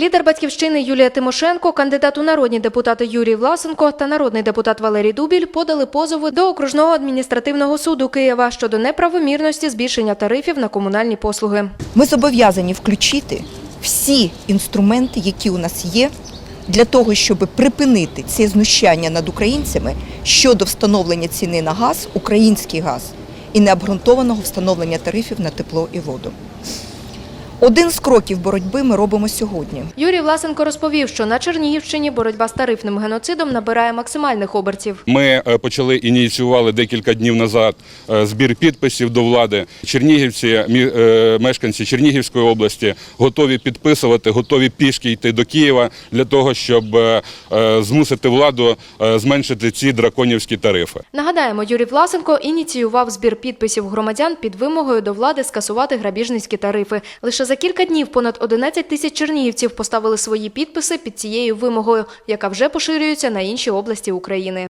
Лідер батьківщини Юлія Тимошенко, кандидат у народні депутати Юрій Власенко та народний депутат Валерій Дубіль подали позови до окружного адміністративного суду Києва щодо неправомірності збільшення тарифів на комунальні послуги. Ми зобов'язані включити всі інструменти, які у нас є, для того, щоб припинити це знущання над українцями щодо встановлення ціни на газ, український газ і необґрунтованого встановлення тарифів на тепло і воду. Один з кроків боротьби ми робимо сьогодні. Юрій Власенко розповів, що на Чернігівщині боротьба з тарифним геноцидом набирає максимальних обертів. Ми е, почали ініціювали декілька днів назад е, збір підписів до влади. Чернігівці, е, мешканці Чернігівської області готові підписувати, готові пішки йти до Києва для того, щоб змусити владу зменшити ці драконівські тарифи. Нагадаємо, Юрій Власенко ініціював збір підписів громадян під вимогою до влади скасувати грабіжницькі тарифи. Лише за кілька днів понад 11 тисяч чернігівців поставили свої підписи під цією вимогою, яка вже поширюється на інші області України.